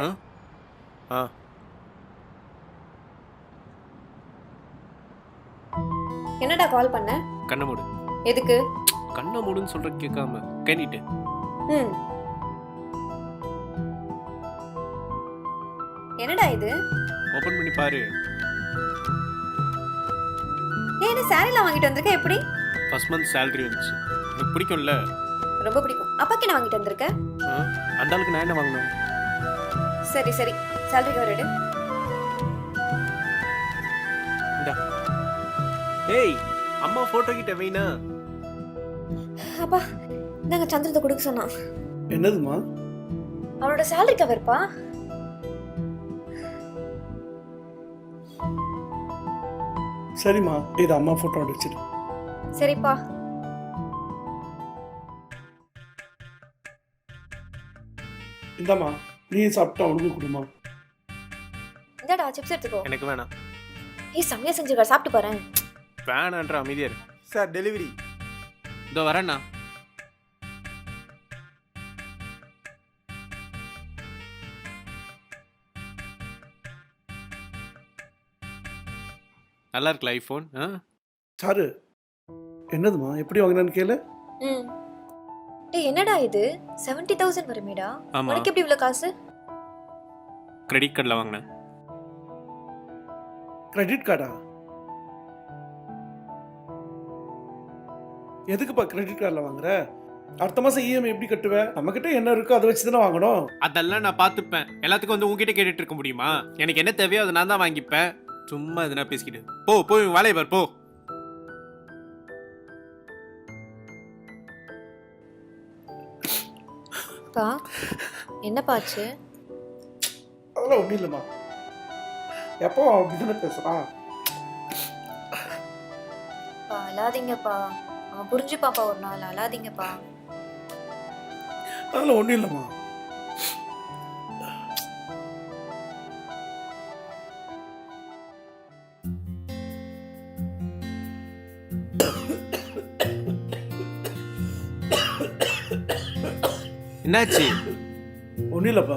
ஆ? ஆ. என்னடா கால் பண்ண? கண்ணை மூடு. எதுக்கு? கண்ணை மூடுன்னு சொல்ற கேட்காம கேண்டிட்டு ம். என்னடா இது? ஓபன் பண்ணி பாரு. ஏன் சாரிலாம் வாங்கிட்டு வந்திருக்க? எப்படி? ஃபர்ஸ்ட் மந்த் salary வந்துச்சு. எனக்கு பிடிக்கும்ல? ரொம்ப பிடிக்கும். அப்பாக்கு என்ன வாங்கிட்டு வந்திருக்க? ஆ? அந்த ஆளுக்கு நான் என்ன வாங்கணும்? சரி சரி. salary கவர் எடு ஏய் அம்மா போட்டோ கிட்ட வைனா அப்பா நாங்க சந்திரத்தை கொடுக்க சொன்னான். என்னதுமா அவனோட salary கவர்ப்பா சரிம்மா இது அம்மா ஃபோட்டோ அடிச்சிடு சரிப்பா. இந்தாம்மா. நீ சாப்பிட்டா அவனுக்கு கொடுமா. இந்தாடா சிப்ஸ் எடுத்துக்கோ. எனக்கு வேணாம். ஏய் செம்மையா செஞ்சிருக்கா சாப்பிட்டு பாரு வேணான்ற அமைதியா இரு. சார் டெலிவரி இதோ வரேண்ணா. நல்லா இருக்குல்ல ஐஃபோன் ஆ? சாரு என்னதுமா எப்படி வாங்கினான்னு கேளு. ம். டேய் என்னடா இது? 70000 தௌசண்ட் வருமேடா. ஆமா. உனக்கு எப்படி இவ்வளவு காசு? கிரெடிட் கார்டில் வாங்கினேன். கிரெடிட் கார்டா எதுக்குப்பா கிரெடிட் கார்டில் வாங்குற? அடுத்த மாதம் இஎம்ஐ எப்படி கட்டுவ? நம்மக்கிட்ட என்ன இருக்கோ அதை வச்சு தானே வாங்கணும். அதெல்லாம் நான் பார்த்துப்பேன். எல்லாத்துக்கும் வந்து உங்ககிட்ட கேட்டுட்டு இருக்க முடியுமா? எனக்கு என்ன தேவையோ அதை நான் தான் வாங்கிப்பேன். சும்மா எதுனா பேசிக்கிட்டு. போ போய் வேலையை பார் போ. பா என்னப்பாச்சு அதெல்லாம் ஒன்றும் இல்லைம்மா. எப்போ அப்படி தானே பேசுகிறான் அழாதீங்கப்பா. அவன் புரிஞ்சுப்பாப்பா ஒரு நாள் அழாதீங்கப்பா. அதெல்லாம் ஒன்றும் இல்லைம்மா. என்னாச்சு? ஒன்றும் இல்லைப்பா.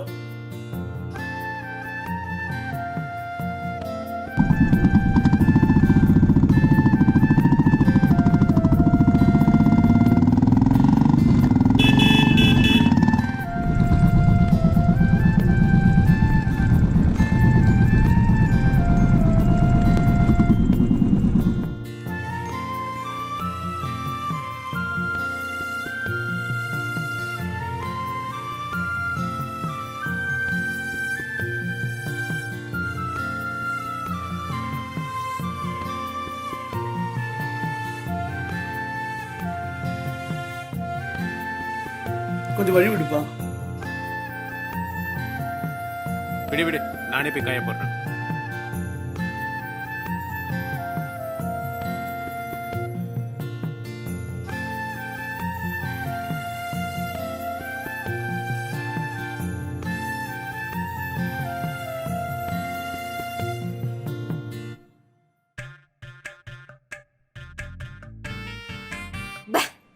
கொஞ்சம் வழி விடுப்பா. விடு விடு. நானே போய் காய போடுறேன்.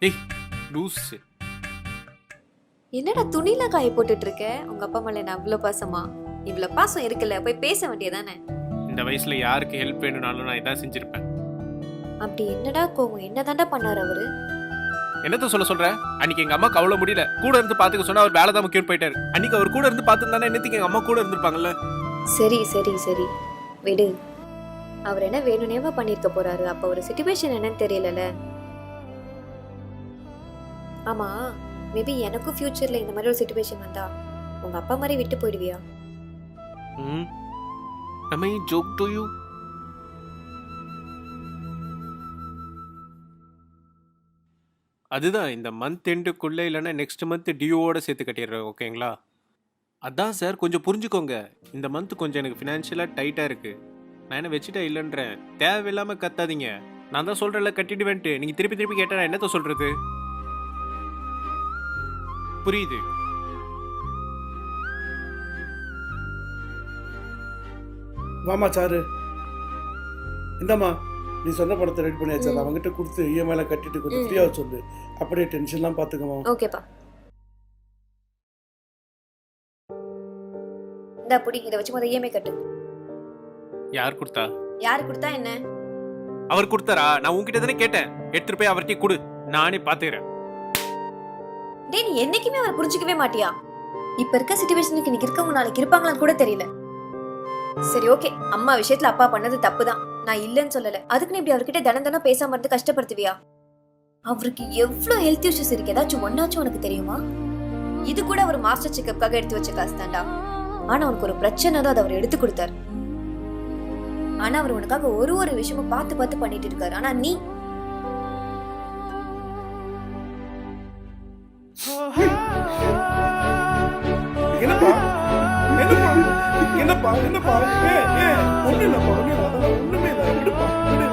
ஏய் லூசு. என்னடா துணில காய போட்டுட்டு இருக்க உங்க அப்பா மேல என்ன அவ்வளோ பாசமா? இவ்வளோ பாசம் இருக்குல்ல போய் பேச வேண்டியதானே இந்த வயசுல யாருக்கு ஹெல்ப் வேணும்னாலும் நான் இதான் செஞ்சிருப்பேன். அப்படி என்னடா கோவம்? என்னதான்டா பண்ணாரு அவரு? என்னத்த சொல்ல சொல்ற? அன்னைக்கு எங்க அம்மாக்கு அவ்வளவு முடியல. கூட இருந்து பாத்துக்க சொன்னா அவர் வேலை தான் முக்கியம் போயிட்டாரு. அன்னைக்கு அவர் கூட இருந்து பார்த்துருந்தானே என்னத்துக்கு எங்க அம்மா கூட இருந்திருப்பாங்கல்ல? சரி சரி சரி. விடு. அவர் என்ன வேணும்னேவா பண்ணிருக்க போறாரு? அப்ப ஒரு சுச்சுவேஷன் என்னன்னு தெரியலல ஆமா. மேபி எனக்கும் ஃபியூச்சர்ல இந்த மாதிரி ஒரு சுச்சுவேஷன் வந்தா உங்க அப்பா மாதிரி விட்டு போயிடுவியா? ம். Am I joke to you? அதுதான் இந்த மந்த் எண்டுக்குள்ள இல்லைன்னா நெக்ஸ்ட் மந்த் டியூவோட சேர்த்து கட்டிடுறேன் ஓகேங்களா? அதான் சார் கொஞ்சம் புரிஞ்சுக்கோங்க. இந்த மந்த் கொஞ்சம் எனக்கு ஃபினான்ஷியலாக டைட்டாக இருக்குது நான் என்ன வச்சுட்டா இல்லைன்றேன். தேவையில்லாமல் கத்தாதீங்க. நான் தான் சொல்கிறேன்ல கட்டிடுவேன்ட்டு. நீங்கள் திருப்பி திருப்பி கேட்டால் நான் என்னத்த சொல்கிறது புரியுது. வாமா சாரு. இந்தாம்மா நீ சொன்ன படத்தை ரெடி பண்ணியாச்சு அதை அவங்ககிட்ட கொடுத்து இஎம்ஐல கட்டிட்டு கொஞ்சம். ஃப்ரீயாக சொல்லு. அப்படியே டென்ஷன்லாம் பார்த்துக்கமா ஓகேப்பா. இந்தா புடி இதை வச்சு முதல் இஎம்ஐ கட்டு. யார் கொடுத்தா? யாரு கொடுத்தா என்ன? அவர் கொடுத்தாரா? நான் உன்கிட்ட தானே கேட்டேன். எடுத்துட்டு போய் அவர்கிட்ட கொடு. நானே பாத்துக்கிறேன். டேய் நீ என்னைக்குமே அவரை புரிஞ்சுக்கவே மாட்டியா? இப்ப இருக்க சுச்சுவேஷனுக்கு இன்னைக்கு இருக்கவங்க நாளைக்கு இருப்பாங்களான்னு கூட தெரியல. சரி ஓகே அம்மா விஷயத்துல அப்பா பண்ணது தப்புதான். நான் இல்லைன்னு சொல்லல. அதுக்குன்னு இப்படி அவர்கிட்ட தினம் தினம் பேசாம இருந்து கஷ்டப்படுத்துவியா? அவருக்கு எவ்வளவு ஹெல்த் இஷ்யூஸ் இருக்கு? ஏதாச்சும் ஒன்னாச்சும் உனக்கு தெரியுமா? இது கூட அவர் மாஸ்டர் செக்கப்காக எடுத்து வச்ச காசு தான்டா. ஆனா அவனுக்கு ஒரு பிரச்சனை தான் அதை அவர் எடுத்து கொடுத்தாரு. ஆனா அவர் உனக்காக ஒரு ஒரு விஷயமும் பார்த்து பார்த்து பண்ணிட்டு இருக்காரு. ஆனா நீ என்னப்பா என்னப்பா ஏ ஏ ஒண்ணு இல்லப்பா ஒண்ணு இல்ல அதெல்லாம் ஒண்ணுமே இல்ல. விடுப்பா விடு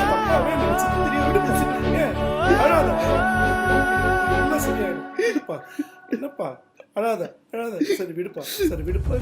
தப்பாவே தெரியும் அழாத. என்ன சரியாயிடும் விடுப்பா. என்னப்பா? அழாத அழாத. சரி விடுப்பா. சரி விடுப்பா.